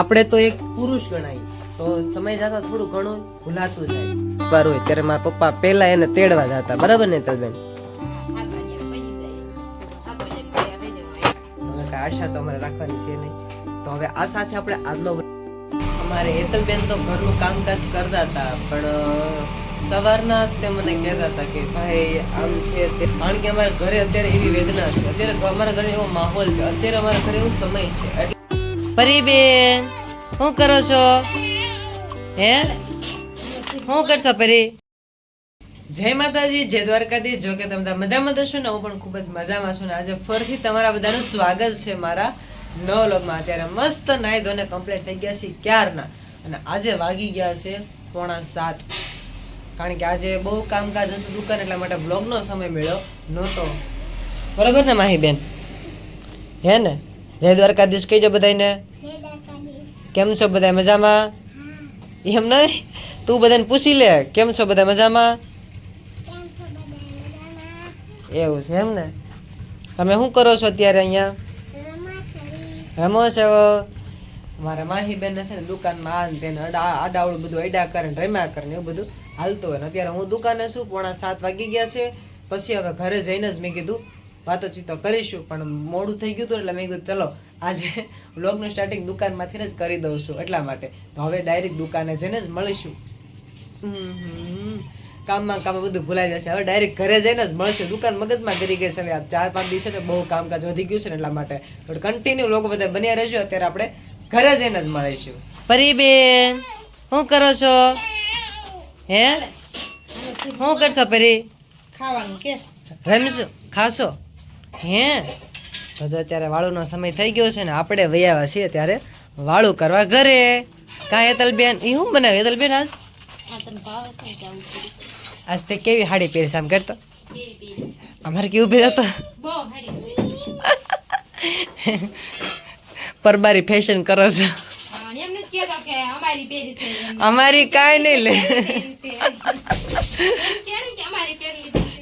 આપણે તો એક પુરુષ ગણાય. તો સમય જતા થોડું ઘણું ભૂલાતું જાય. પર હોય ત્યારે મારા પપ્પા પહેલા એને તેડવા જતા. બરાબર ને, તલબેન? આશા તો અમારે રાખવાની છે નહીં. તો હવે આ સાથે આપણે આજનો અમારે હેતલબેન તો ઘરનું કામકાજ કરતા હતા, પણ સવારના તે મને કહેતા હતા કે, ભાઈ, આમ છે તે. કારણ કે અમારા ઘરે અત્યારે એવી વેદના છે. અત્યારે અમારા ઘરે એવો માહોલ છે. અત્યારે અમારા ઘરે એવો સમય છે. પરીબેન શું કરો છો? હે? શું કરશો પરી? જય માતાજી, જય દ્વારકાધી જો કે તમે બધા મજામાં છો ને, હું પણ ખૂબ જ મજામાં છું ને. આજે ફરીથી તમારા બધાનું સ્વાગત છે મારા નવ લોકમાં. અત્યારે મસ્ત નાહી ધોને કમ્પ્લીટ થઈ ગયા છે ક્યારના? અને આજે વાગી ગયા છે પોણા સાત. કારણ કે આજે બહુ કામકાજ હતું દુકાન, એટલા માટે બ્લોગનો સમય મળ્યો નહોતો. બરાબર ને માહી બેન હે ને? જય દ્વારકાધીશ, કહીજો બધાને કેમ છો બધા મજામાં? એમ નહીં? તું બધાને પૂછી લે, કેમ છો બધા મજામાં? એવું છે એમ ને? તમે શું કરો છો અત્યારે અહીંયા? રમો છો? મારા માહી બેન છે ને દુકાનમાં આ બેન આડાવડું બધું અડા કરે રમ્યા કરે ને એવું બધું હાલતું હોય ને. અત્યારે હું દુકાને છું, પોણા સાત વાગી ગયા છે. પછી હવે ઘરે જઈને જ મેં કીધું વાતો ચીતો કરીશું, પણ મોડું થઈ ગયું હતું એટલે મેં કીધું, ચલો આજે વ્લોગનું સ્ટાર્ટિંગ દુકાનમાંથી જ કરી દઉં છું એટલા માટે. તો હવે ડાયરેક્ટ દુકાને જઈને જ મળીશું. કામમાં કામમાં બધું ભૂલાઈ જશે. હવે ડાયરેક્ટ ઘરે જઈને જ મળશે. દુકાન મગજમાં કરી ગઈ છે. હવે આ ચાર પાંચ દિવસે ને બહુ કામકાજ વધી ગયું છે ને એટલા માટે. કન્ટિન્યુ લોકો બધા બન્યા રહેશું અત્યારે આપણે ઘરે જઈને જ મળીશું. પરીબેન શું કરો છો? હે? શું કરશો પરી? ખાવાનું કે? રમશો? ખાશો? હે? તો જો અત્યારે વાળુનો સમય થઈ ગયો છે ને આપણે વૈયાવા છીએ ત્યારે વાળું કરવા ઘરે. કા હેતલબેન એ શું બનાવ્યું હેતલબેન આજ? આજ તે કેવી હાડી પહેરી આમ કરતો? અમારે કેવું ભેજ હતો પરબારી ફેશન કરો છો. અમારી કાંઈ નહીં લે.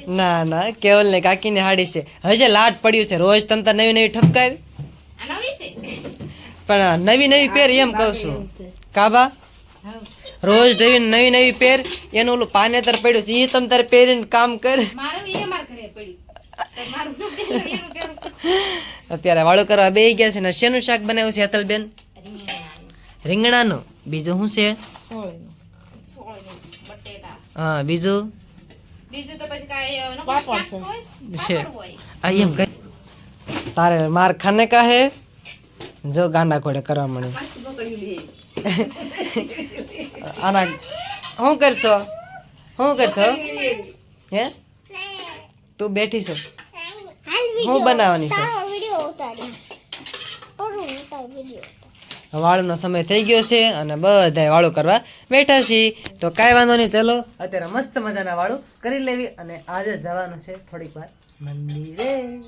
ના ના કેવલ ને કાકીની હાડી છે. હજે લાટ પડ્યું છે. રોજ તમ તાર નવી નવી ઠપકાર પણ નવી નવી પહેર એમ કહું છું. કાબા? રોજ નવી નવી નવી પહેર એનું ઓલું પાનેતર પડ્યું છે. એ તમ તારે પહેરીને કામ કર. અત્યારે વાળું કરવા બે ગયા છે ને શેનું શાક બનાવ્યું છે અતલબેન રીંગણાનું. બીજું શું છે? હા બીજું? બીજું તો પછી કાંઈ પાપડ છે. હોય, છે. પાપડ હોય. આ એમ કર તારે માર ખાને કહે? જો ગાંડા ઘોડે કરવા મળે. આના શું કરશો? શું કરશો? હે? તું બેઠી છો. હું બનાવવાની છે. વાળુનો સમય થઈ ગયો છે અને બધાય વાળું કરવા બેઠા છીએ. તો કાંઈ વાંધો નહીં, ચલો. અત્યારે મસ્ત મજાના વાળું કરી લેવી અને આજે જવાનું છે થોડીક વાર મંદિરે.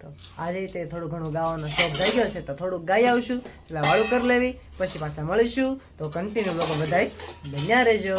તો આજે તે થોડું ઘણું ગાવાનો શોખ થઈ ગયો છે, તો થોડુંક ગાઈ આવશું, એટલે વાળું કરી લેવી, પછી પાછા મળીશું. તો કન્ટિન્યુ લોકો બધાય બન્યા રહેજો.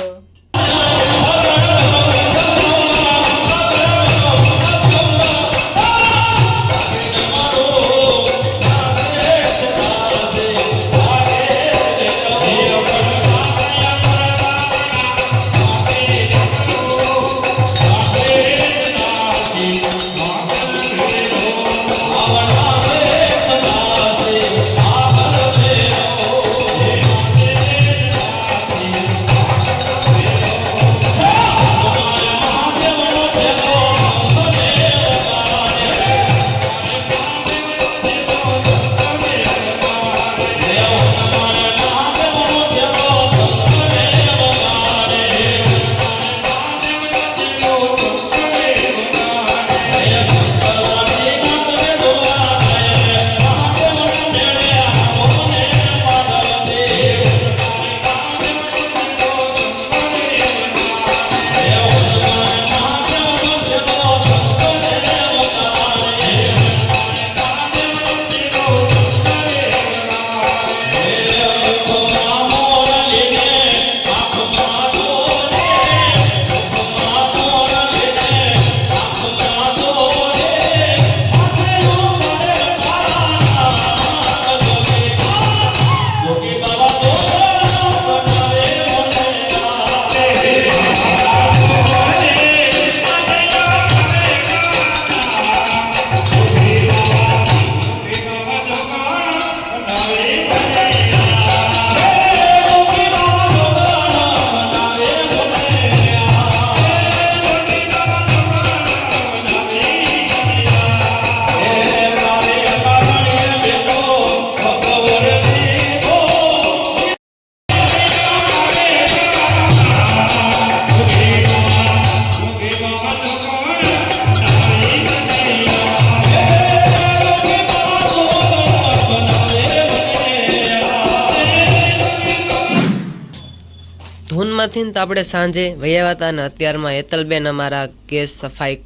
ને તો આપણે સાંજે વૈયા હતા ને અત્યારમાં હેતલબેન અમારા કેસ સફાઈ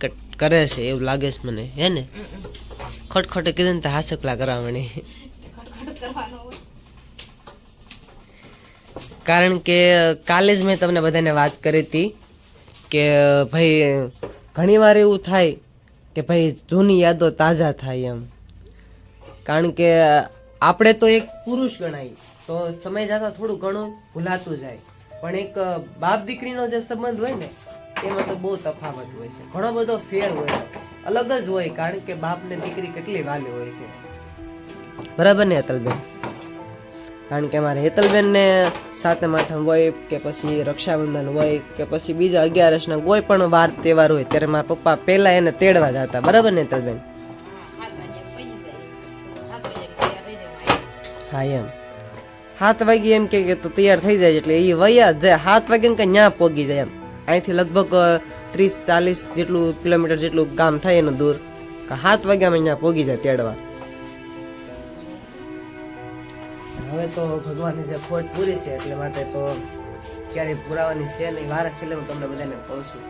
કરે છે, એવું લાગે છે મને, હે ને? ખટખટે કીધું ને તો હાસકલા કરાવણી કારણ કે કાલે જ મેં તમને બધાને વાત કરી હતી કે ભાઈ ઘણીવાર એવું થાય કે ભાઈ જૂની યાદો તાજા થાય એમ. કારણ કે આપણે તો એક પુરુષ ગણાય, તો સમય જતાં થોડું ઘણું ભૂલાતું જાય. પણ એક બાપ દીકરીનો જે સંબંધ હોય ને એમાં તો બહુ તફાવત હોય છે. ઘણો બધો ફેર હોય અલગ જ હોય કારણ કે બાપને દીકરી કેટલી વાલી હોય છે. બરાબર ને અતલબેન? કારણ કે અમારે હેતલબેનને સાતમ આઠમ હોય કે પછી રક્ષાબંધન હોય કે પછી બીજા અગિયારસના કોઈ પણ વાર તહેવાર હોય ત્યારે મારા પપ્પા પહેલાં એને તેડવા જતા. બરાબર ને હેતલબેન હા એમ. સાત વાગે એમ કે કે તો તૈયાર થઈ જાય એટલે એ વયા જાય. સાત વાગે ને કે ન્યા પોગી જાય એમ. અહીંથી લગભગ ત્રીસ ચાલીસ જેટલું કિલોમીટર જેટલું ગામ થાય એનું દૂર. કે સાત વાગે અમે અહીંયા પોગી જાય તેડવા. હવે તો ભગવાનની જે ખોટ પૂરી છે એટલે માટે તો ક્યારેય પુરાવાની છે નહીં. વાર છેલ્લે હું તમને બધાને કહું છું.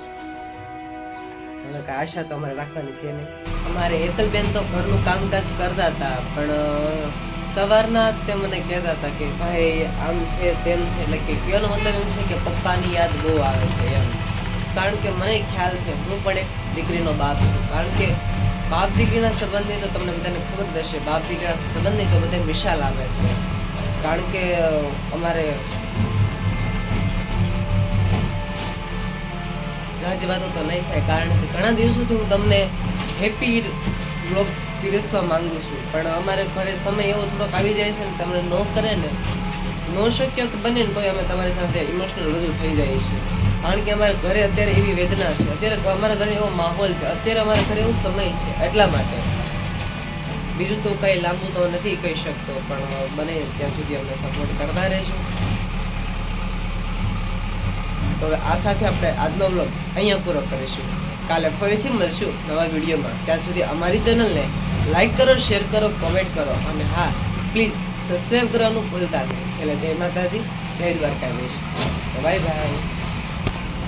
હવે કાંઈ આશા તો અમારે રાખવાની છે નહીં. અમારે એકલબેન તો ઘરનું કામકાજ કરતા હતા પણ સવારના તે મને કહેતા હતા કે ભાઈ, આમ છે તેમ છે. એટલે કે કહેવાનો મતલબ એમ છે કે પપ્પાની યાદ બહુ આવે છે એમ. કારણ કે મને ખ્યાલ છે, હું પણ એક દીકરીનો બાપ છું. કારણ કે બાપ દીકરીના સંબંધની તો તમને બધાને ખબર જ હશે, બાપ દીકરીના સંબંધની તો બધે મિશાલ આવે છે. કારણ કે અમારે જાજી વાતો તો નહીં થાય. કારણ કે ઘણા દિવસોથી હું તમને હેપી બ્લોગ પીરસવા માંગુ છું. પણ અમારે ઘરે સમય એવો થોડોક આવી જાય છે ને તમને ન કરે ને, ન શક્ય બને ને તોય અમે તમારી સાથે ઇમોશનલ રજૂ થઈ જાય છે. કારણ કે અમારા ઘરે અત્યારે એવી વેદના છે. અત્યારે અમારા ઘરે એવો માહોલ છે. અત્યારે અમારા ઘરે એવો સમય છે, એટલા માટે. બીજું તો કંઈ લાંબુ તો નથી કહી શકતો, પણ બને ત્યાં સુધી અમને સપોર્ટ કરતા રહેશું તો આ સાથે આપણે આજનો બ્લોગ અહીંયા પૂરો કરીશું. કાલે ફરીથી મળશું નવા વિડીયોમાં ત્યાં સુધી અમારી ચેનલને લાઈક કરો, શેર કરો કોમેન્ટ કરો અને હા પ્લીઝ સબસ્ક્રાઈબ કરવાનું ભૂલતા નહીં. છેલ્લે જય માતાજી, જય દ્વારકાધીશ. Bye bye